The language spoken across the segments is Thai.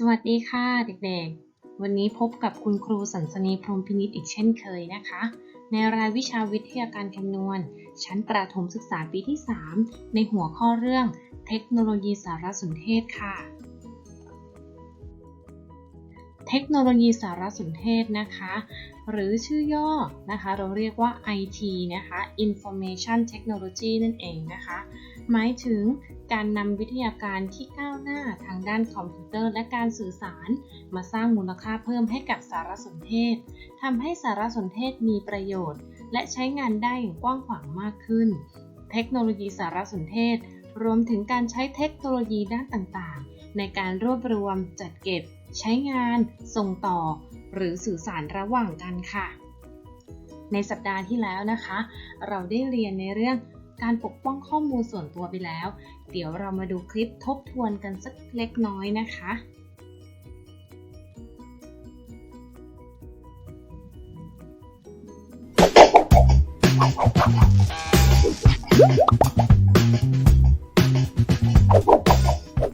สวัสดีค่ะเด็กๆ วันนี้พบกับคุณครูสันสนีพรมพินิจอีกเช่นเคยนะคะ ในรายวิชาวิทยาการคำนวณ ชั้นประถมศึกษาปีที่ 3 ในหัวข้อเรื่องเทคโนโลยีสารสนเทศค่ะ เทคโนโลยีสารสนเทศนะคะ หรือชื่อย่อนะคะ เราเรียกว่า IT นะคะ Information Technology นั่นเองนะคะ หมายถึงการนำวิทยาการที่ก้าวหน้าทางด้านคอมพิวเตอร์และการสื่อสาร มาสร้างมูลค่าเพิ่มให้กับสารสนเทศทำให้สารสนเทศมีประโยชน์ และใช้งานได้อย่างกว้างขวางมากขึ้น เทคโนโลยีสารสนเทศ รวมถึงการใช้เทคโนโลยีด้านต่างๆ ในการรวบรวมจัดเก็บ ใช้งาน ส่งต่อ หรือสื่อสารระหว่างกันค่ะ ในสัปดาห์ที่แล้วนะคะ เราได้เรียนในเรื่อง การปกป้องข้อมูลส่วนตัวไปแล้ว เดี๋ยวเรามาดูคลิปทบทวนกันสักเล็กน้อยนะคะ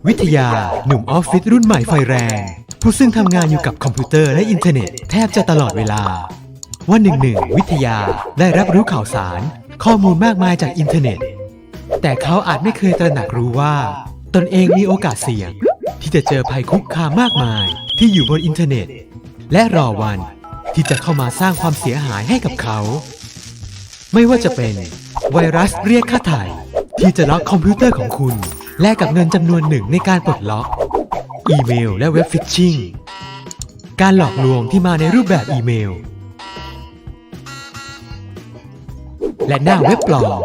วิทยาหนุ่มออฟฟิศรุ่นใหม่ไฟแรง ผู้ซึ่งทำงานอยู่กับคอมพิวเตอร์และอินเทอร์เน็ตแทบจะตลอดเวลา วันหนึ่งหนึ่งวิทยาได้รับรู้ข่าวสาร ข้อมูลมากมายจากอินเทอร์เน็ต แต่เขาอาจไม่เคยตระหนักรู้ว่า ตนเองมีโอกาสเสี่ยง ที่จะเจอภัยคุกคามมากมายที่อยู่บนอินเทอร์เน็ต และรอวันที่จะเข้ามาสร้างความเสียหายให้กับเขา ไม่ว่าจะเป็นไวรัสเรียกค่าไถ่ที่จะล็อกคอมพิวเตอร์ของคุณ แลกกับเงินจำนวนหนึ่งในการปลดล็อก อีเมลและเว็บฟิชชิงการหลอกลวงที่มาในรูปแบบอีเมล และหน้าเว็บปลอม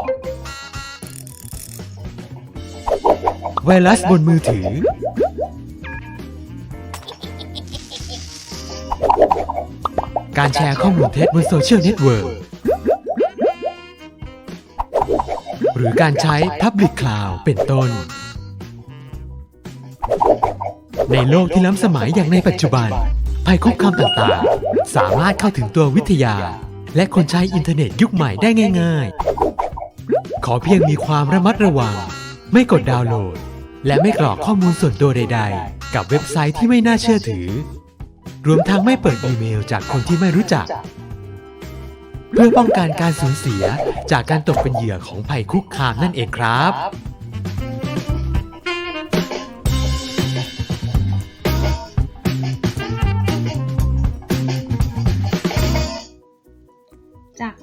ไวรัสบนมือถือ การแชร์ข้อมูลเท็จบนโซเชียลเน็ตเวิร์กหรือการใช้ Public Cloud เป็นต้น ในโลกที่ล้ำสมัยอย่างในปัจจุบัน ภัยคุกคามต่างๆ สามารถเข้าถึงตัววิทยา และคนใช้อินเทอร์เน็ตยุคใหม่ได้ง่าย ๆ ขอเพียงมีความระมัดระวัง ไม่กดดาวน์โหลด และไม่กรอกข้อมูลส่วนตัวใด ๆ กับเว็บไซต์ที่ไม่น่าเชื่อถือ รวมทั้งไม่เปิดอีเมลจากคนที่ไม่รู้จัก เพื่อป้องกันการสูญเสียจากการตกเป็นเหยื่อของภัยคุกคามนั่นเองครับ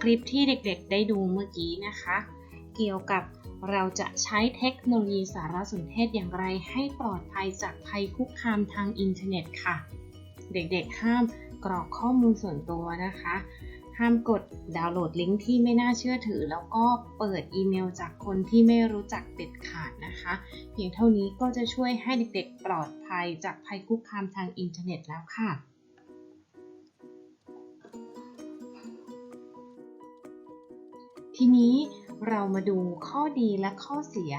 ลิปที่เด็กๆ ได้ดูเมื่อกี้นะคะ เกี่ยวกับเราจะใช้เทคโนโลยีสารสนเทศอย่างไรให้ปลอดภัยจากภัยคุกคามทางอินเทอร์เน็ตค่ะ เด็กๆ ห้ามกรอกข้อมูลส่วนตัวนะคะ ห้ามกดดาวน์โหลดลิงก์ที่ไม่น่าเชื่อถือ แล้วก็เปิดอีเมลจากคนที่ไม่รู้จักเด็ดขาดนะคะ เพียงเท่านี้ก็จะช่วยให้เด็กๆ ปลอดภัยจากภัยคุกคามทางอินเทอร์เน็ตแล้วค่ะ ทีนี้เรามาดูข้อดีและข้อเสีย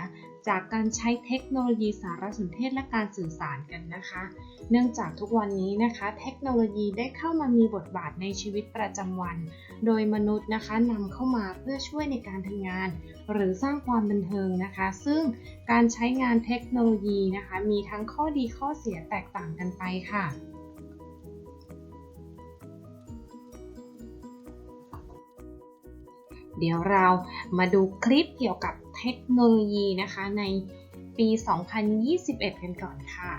จากการใช้เทคโนโลยีสารสนเทศและการสื่อสารกันนะคะ เนื่องจากทุกวันนี้นะคะ เทคโนโลยีได้เข้ามามีบทบาทในชีวิตประจำวัน โดยมนุษย์นะคะนำเข้ามาเพื่อช่วยในการทำงาน หรือสร้างความบันเทิงนะคะ ซึ่งการใช้งานเทคโนโลยีนะคะ มีทั้งข้อดีข้อเสียแตกต่างกันไปค่ะ เดี๋ยวเรามาดูคลิปเกี่ยวกับเทคโนโลยีนะคะในปี 2021 กันก่อนค่ะ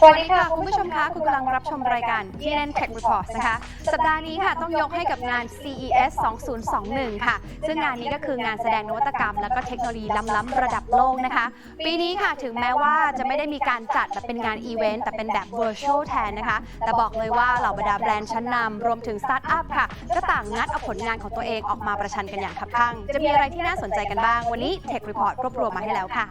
สวัสดีค่ะ คุณผู้ชมคะ คุณกำลังรับชมรายการ TNN Tech Report นะคะ สัปดาห์นี้ค่ะ ต้องยกให้กับงาน CES 2021 ค่ะ ซึ่งงานนี้ก็คืองานแสดงนวัตกรรม และก็เทคโนโลยีล้ำๆระดับโลกนะคะ ปีนี้ค่ะ ถึงแม้ว่าจะไม่ได้มีการจัดแบบเป็นงานอีเวนต์ แต่เป็นแบบ virtual แทนนะคะ แต่บอกเลยว่าเหล่าบรรดาแบรนด์ชั้นนำรวมถึงสตาร์ทอัพค่ะ ก็ต่างงัดเอาผลงานของตัวเองออกมาประชันกันอย่างคับคั่ง จะมีอะไรที่น่าสนใจกันบ้าง วันนี้ Tech Report รวบรวมมาให้แล้วค่ะ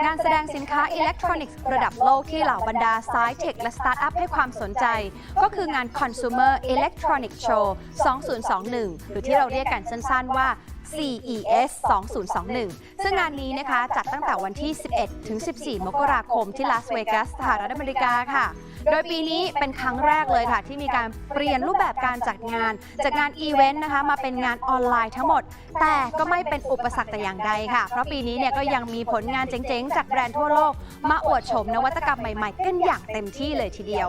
งานแสดงสินค้าอิเล็กทรอนิกส์ระดับโลกที่เหล่าบรรดาสายเทคและสตาร์ทอัพให้ความสนใจ ก็คืองาน Consumer Electronic Show 2021 หรือที่เราเรียกกันสั้นๆว่า CES 2021 ซึ่งงานนี้นะคะจัดตั้งแต่วันที่ 11 ถึง 14 มกราคมที่ลาสเวกัสสหรัฐอเมริกาค่ะ โดยปีนี้เป็นครั้งแรกเลยค่ะ ที่มีการเปลี่ยนรูปแบบการจัดงาน จากงานอีเวนต์นะคะมาเป็นงานออนไลน์ทั้งหมด แต่ก็ไม่เป็นอุปสรรคแต่อย่างใดค่ะ เพราะปีนี้เนี่ยก็ยังมีผลงานเจ๋งๆ จากแบรนด์ทั่วโลก มาอวดโฉมนวัตกรรมใหม่ๆ กันอย่างเต็มที่เลยทีเดียว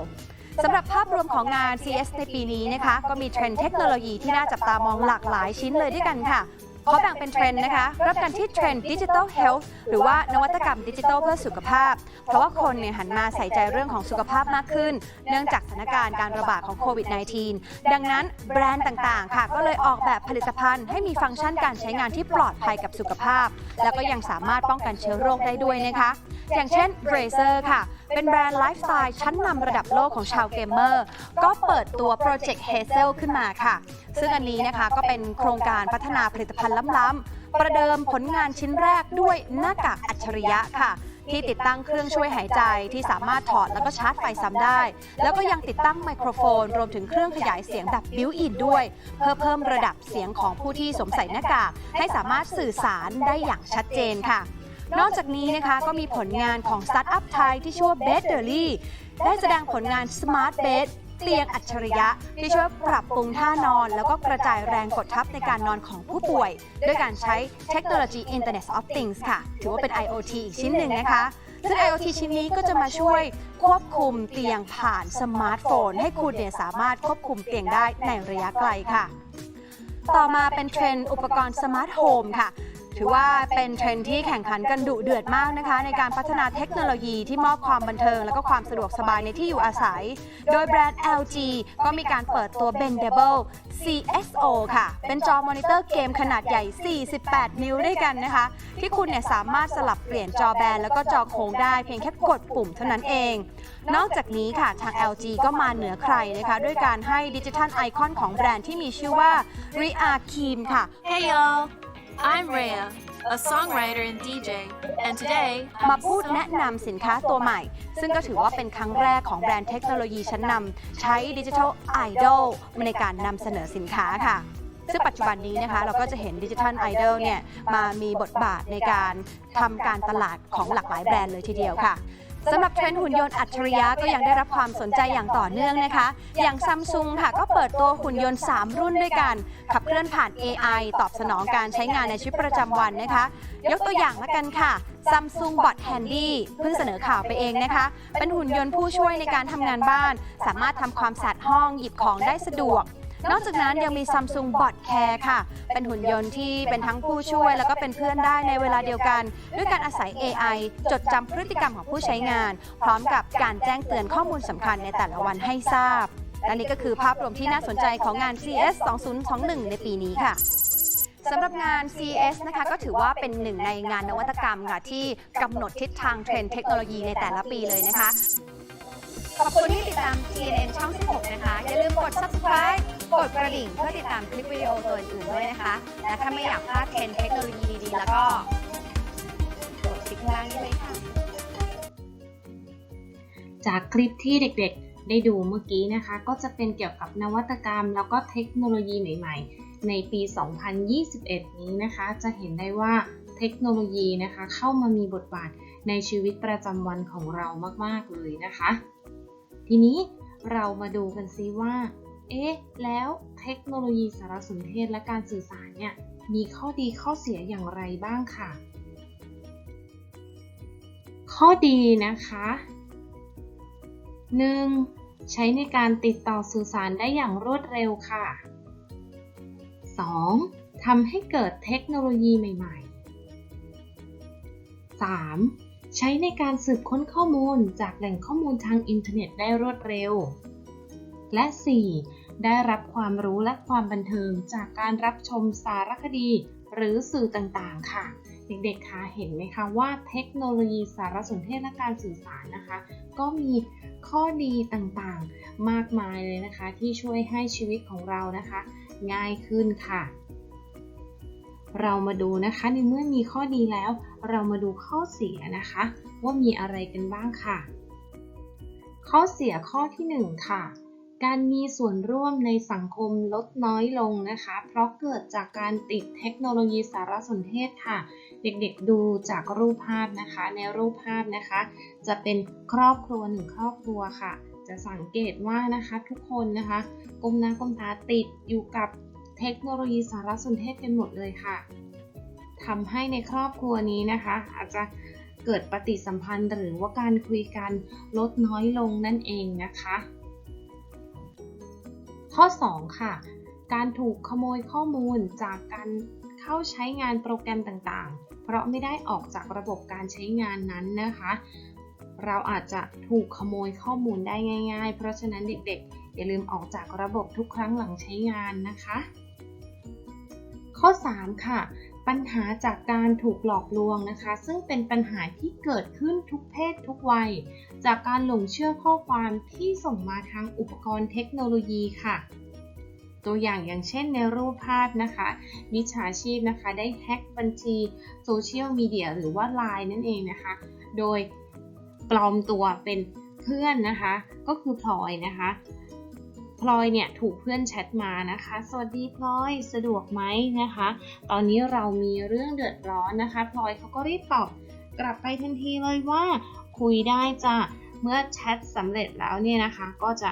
สำหรับภาพรวมของงาน CS ในปีนี้นะคะก็มีเทรนด์เทคโนโลยีที่น่าจับตามองหลากหลายชิ้นเลยด้วยกันค่ะขอแบ่งเป็นเทรนด์นะคะรับกันที่เทรนด์ดิจิทัลเฮลท์หรือว่านวัตกรรมดิจิทัลเพื่อสุขภาพ เพราะว่าคนเนี่ยหันมาใส่ใจเรื่องของสุขภาพมากขึ้น เนื่องจากสถานการณ์การระบาดของโควิด -19 ดังนั้นแบรนด์ต่างๆ ค่ะ ก็เลยออกแบบผลิตภัณฑ์ให้มีฟังก์ชันการใช้งานที่ปลอดภัยกับสุขภาพ แล้วก็ยังสามารถป้องกันเชื้อโรคได้ด้วยนะคะ อย่างเช่น Razer ค่ะ เป็นแบรนด์ไลฟ์สไตล์ชั้นนำระดับโลกของชาวเกมเมอร์ ก็เปิดตัวโปรเจกต์ Hazel ขึ้นมาค่ะ ซึ่งอันนี้นะคะก็เป็นโครงการพัฒนาผลิตภัณฑ์ล้ำๆ ประเดิมผลงานชิ้นแรกด้วยหน้ากากอัจฉริยะค่ะที่ติดตั้งเครื่องช่วยหายใจที่สามารถถอดแล้วก็ชาร์จไฟซ้ำได้ แล้วก็ยังติดตั้งไมโครโฟน รวมถึงเครื่องขยายเสียงแบบบิวอินด้วย เพื่อเพิ่มระดับเสียงของผู้ที่สวมใส่หน้ากาก ให้สามารถสื่อสารได้อย่างชัดเจนค่ะ นอกจากนี้นะคะก็มีผลงานของสตาร์ทอัพไทยที่ชื่อว่า b e d d e r l y ได้แสดงผลงาน Smart Bed เตียงอัจฉริยะ ที่ช่วยปรับปรุงท่านอน แล้วก็กระจายแรงกดทับในการนอนของผู้ป่วย ด้วยการใช้เทคโนโลยี Internet of Things ค่ะ ถือว่าเป็น IoT อีกชิ้นหนึ่งนะคะซึ่ง IoT ชิ้นนี้ก็จะมาช่วยควบคุมเตียงผ่านสมาร์ทโฟน ให้คุณเนี่ยสามารถควบคุมเตียงได้ในระยะไกลค่ะ ต่อมาเป็นเทรนด์อุปกรณ์สมาร์ทโฮมค่ะ ถือว่าเป็นเทรนด์ที่แข่งขันกันดุเดือดมากนะคะ ในการพัฒนาเทคโนโลยีที่มอบความบันเทิง และก็ความสะดวกสบายในที่อยู่อาศัย โดยแบรนด์ LG ก็มีการเปิดตัว Bendable CSO ค่ะ เป็นจอมอนิเตอร์เกมขนาดใหญ่ 48 นิ้วด้วยกันนะคะ ที่คุณเนี่ยสามารถสลับเปลี่ยนจอแบนแล้วก็จอโค้งได้เพียงแค่กดปุ่มเท่านั้นเอง นอกจากนี้ค่ะทาง LG ก็มาเหนือใครนะคะ ด้วยการให้ดิจิทัลไอคอนของแบรนด์ที่มีชื่อว่า Ria Kim ค่ะ Hey y'all, I'm Rhea, a songwriter and DJ, and today มาพูดแนะนำสินค้าตัวใหม่ ซึ่งก็ถือว่าเป็นครั้งแรกของแบรนด์เทคโนโลยีชั้นนำใช้ดิจิทัลไอดอลในการนำเสนอสินค้าค่ะ ซึ่งปัจจุบันนี้นะคะ เราก็จะเห็นดิจิทัลไอดอลเนี่ยมามีบทบาทในการทำการตลาดของหลากหลายแบรนด์เลยทีเดียวค่ะ สำหรับเทรนด์หุ่นยนต์อัจฉริยะก็ยังได้รับความสนใจอย่างต่อเนื่องนะคะ อย่างซัมซุงค่ะก็เปิดตัวหุ่นยนต์ 3 รุ่นด้วยกัน ขับเคลื่อนผ่าน AI ตอบสนองการใช้งานในชีวิตประจำวันนะคะ ยกตัวอย่างละกันค่ะ Samsung Bot Handy เพิ่งเสนอข่าวไปเองนะคะ เป็นหุ่นยนต์ผู้ช่วยในการทำงานบ้าน สามารถทำความสะอาดห้องหยิบของได้สะดวก นอกจากนั้นยังมี Samsung Bot Care ค่ะ เป็นหุ่นยนต์ที่เป็นทั้งผู้ช่วย แล้วก็เป็นเพื่อนได้ในเวลาเดียวกัน ด้วยการอาศัย AI จดจำพฤติกรรมของผู้ใช้งาน พร้อมกับการแจ้งเตือนข้อมูลสำคัญในแต่ละวันให้ทราบ และนี่ก็คือภาพรวมที่น่าสนใจของงาน CS 2021 ในปีนี้ค่ะสำหรับงาน CES นะคะก็ถือว่าเป็นหนึ่งในงานนวัตกรรมค่ะที่กำหนดทิศทางเทรนด์เทคโนโลยีในแต่ละปีเลยนะคะ ขอบคุณที่ติดตาม TNN ช่อง 16 นะคะ อย่าลืมกด subscribe กดกระดิ่งเพื่อติดตามคลิปวิดีโอตัวอื่นๆด้วยนะคะ และถ้าไม่อยากพลาดเทรนด์เทคโนโลยีดีๆ แล้วก็กดคลิกข้างล่างนี้เลยค่ะ จากคลิปที่เด็กๆ ได้ดูเมื่อกี้นะคะ ก็จะเป็นเกี่ยวกับนวัตกรรม แล้วก็เทคโนโลยีใหม่ๆ ในปี 2021 นี้นะคะ จะเห็นได้ว่าเทคโนโลยีนะคะ เข้ามามีบทบาทในชีวิตประจำวันของเรามากๆเลยนะคะ ทีนี้เรามาดูกันซิว่า เอ๊ะ แล้วเทคโนโลยีสารสนเทศและการสื่อสารเนี่ยมีข้อดีข้อเสียอย่างไรบ้างค่ะ ข้อดีนะคะ 1. ใช้ในการติดต่อสื่อสารได้อย่างรวดเร็วค่ะ 2. ทำให้เกิดเทคโนโลยีใหม่ ๆ 3. ใช้ในการสืบค้นข้อมูลจากแหล่งข้อมูลทางอินเทอร์เน็ตได้รวดเร็ว และ 4. ได้รับความรู้และความบันเทิงจากการรับชมสารคดี หรือสื่อต่างๆ ค่ะ เด็กๆคะเห็นไหมคะว่าเทคโนโลยีสารสนเทศและการสื่อสารนะคะ ก็มีข้อดีต่างๆ มากมายเลยนะคะ ที่ช่วยให้ชีวิตของเรานะคะ ง่ายขึ้นค่ะ เรามาดูนะคะในเมื่อมีข้อดีแล้ว เรามาดูข้อเสียนะคะ ว่ามีอะไรกันบ้างค่ะ ข้อเสียข้อที่ 1 ค่ะ การมีส่วนร่วมในสังคมลดน้อยลงนะคะ เพราะเกิดจากการติดเทคโนโลยีสารสนเทศค่ะ เด็กๆดูจากรูปภาพนะคะ ในรูปภาพนะคะ จะเป็นครอบครัวหนึ่งครอบครัวค่ะ จะสังเกตว่านะคะทุกคนนะคะก้มหน้าก้มตาติดอยู่กับเทคโนโลยีสารสนเทศกันหมดเลยค่ะทำให้ในครอบครัวนี้นะคะ อาจจะเกิดปฏิสัมพันธ์หรือว่าการคุยกันลดน้อยลงนั่นเองนะคะ ข้อ 2 ค่ะ การถูกขโมยข้อมูลจากการเข้าใช้งานโปรแกรมต่างๆ เพราะไม่ได้ออกจากระบบการใช้งานนั้นนะคะ เราอาจจะถูกขโมยข้อมูลได้ง่าย ๆ เพราะฉะนั้นเด็กๆ อย่าลืมออกจากระบบทุกครั้งหลังใช้งานนะคะ ข้อ 3 ค่ะ ปัญหาจากการถูกหลอกลวงนะคะ ซึ่งเป็นปัญหาที่เกิดขึ้นทุกเพศทุกวัย จากการหลงเชื่อข้อความที่ส่งมาทางอุปกรณ์เทคโนโลยีค่ะ ตัวอย่างอย่างเช่นในรูปภาพนะคะมิจฉาชีพนะคะได้แฮ็กบัญชีโซเชียลมีเดียหรือว่า Line นั่นเองนะคะ โดยปลอมตัวเป็นเพื่อนนะคะ ก็คือพลอยนะคะ พลอยเนี่ยถูกเพื่อนแชทมานะคะ สวัสดีพลอยสะดวกไหมนะคะ ตอนนี้เรามีเรื่องเดือดร้อนนะคะพลอยเขาก็รีบตอบกลับไปทันทีเลยว่าคุยได้จ้ะเมื่อแชทสำเร็จแล้วเนี่ยนะคะก็จะ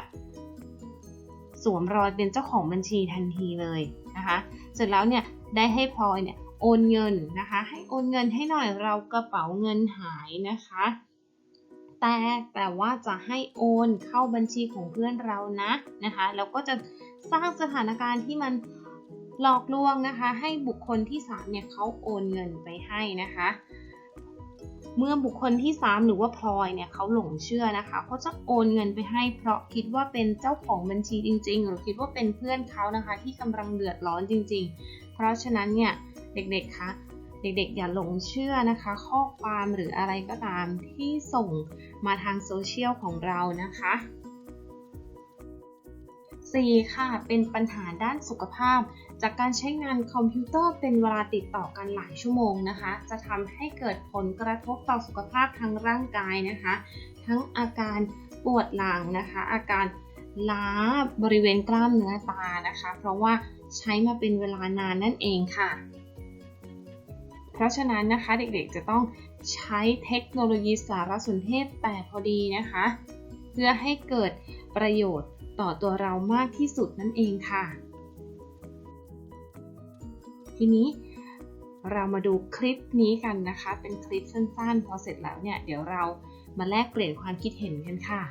สวมรอยเป็นเจ้าของบัญชีทันทีเลยนะคะเสร็จแล้วเนี่ยได้ให้พลอยเนี่ยโอนเงินนะคะ ให้โอนเงินให้หน่อยเรากระเป๋าเงินหายนะคะ แต่แต่ว่าจะให้โอนเข้าบัญชีของเพื่อนเรานะนะคะแล้วก็จะสร้างสถานการณ์ที่มันหลอกลวงนะคะ ให้บุคคลที่สามเนี่ยเขาโอนเงินไปให้นะคะ เมื่อบุคคลที่ 3 หรือว่าพลอยเนี่ยเขาหลงเชื่อนะคะเขาจะโอนเงินไปให้เพราะคิดว่าเป็นเจ้าของบัญชีจริง ๆ หรือคิดว่าเป็นเพื่อนเขานะคะ ที่กำลังเดือดร้อนจริง ๆ เพราะฉะนั้นเนี่ยเด็กๆคะ เด็กๆ อย่าหลงเชื่อนะคะ ข้อความหรืออะไรก็ตามที่ส่งมาทางโซเชียลของเรานะคะ 4. ค่ะ เป็นปัญหาด้านสุขภาพ จากการใช้งานคอมพิวเตอร์เป็นเวลาติดต่อกันหลายชั่วโมงนะคะ จะทำให้เกิดผลกระทบต่อสุขภาพทางร่างกายนะคะ ทั้งอาการปวดหลังนะคะ อาการล้าบริเวณกล้ามเนื้อตานะคะ เพราะว่าใช้มาเป็นเวลานานนั่นเองค่ะ เพราะฉะนั้นนะคะเด็กๆจะต้องใช้เทคโนโลยีสารสนเทศแต่พอดีนะคะ เพื่อให้เกิดประโยชน์ต่อตัวเรามากที่สุดนั่นเองค่ะ ทีนี้เรามาดูคลิปนี้กันนะคะ เป็นคลิปสั้นๆ พอเสร็จแล้วเนี่ย เดี๋ยวเรามาแลกเปลี่ยนความคิดเห็นกันค่ะ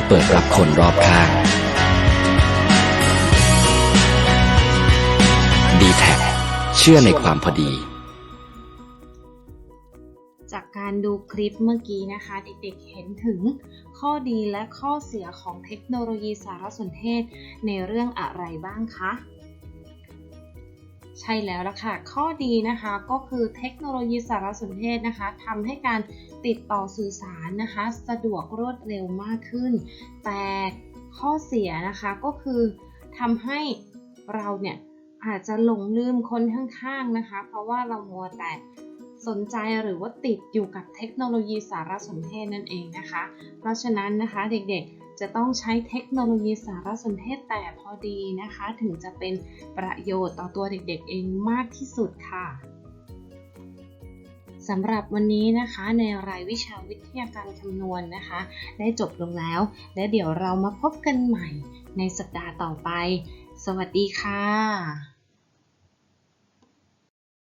พื่อเปิดรับคนรอบข้าง d t แทเชื่อในความพอดี จากการดูคลิปเมื่อกี้นะคะ เด็กๆเห็นถึงข้อดีและข้อเสียของเทคโนโลยีสารสนเทศในเรื่องอะไรบ้างคะ ใช่แล้วล่ะค่ะ ข้อดีนะคะก็คือเทคโนโลยีสารสนเทศนะคะทำให้การติดต่อสื่อสารนะคะ สะดวกรวดเร็วมากขึ้น แต่ข้อเสียนะคะก็คือทำให้เราเนี่ยอาจจะหลงลืมคนข้างๆนะคะ เพราะว่าเรามัวแต่สนใจหรือว่าติดอยู่กับเทคโนโลยีสารสนเทศนั่นเองนะคะ เพราะฉะนั้นนะคะเด็กๆ จะต้องใช้เทคโนโลยีสารสนเทศแต่พอดีนะคะ ถึงจะเป็นประโยชน์ต่อตัวเด็กๆเองมากที่สุดค่ะสำหรับวันนี้นะคะในรายวิชาวิทยาการคำนวณนะคะ ได้จบลงแล้ว และเดี๋ยวเรามาพบกันใหม่ในสัปดาห์ต่อไป สวัสดีค่ะ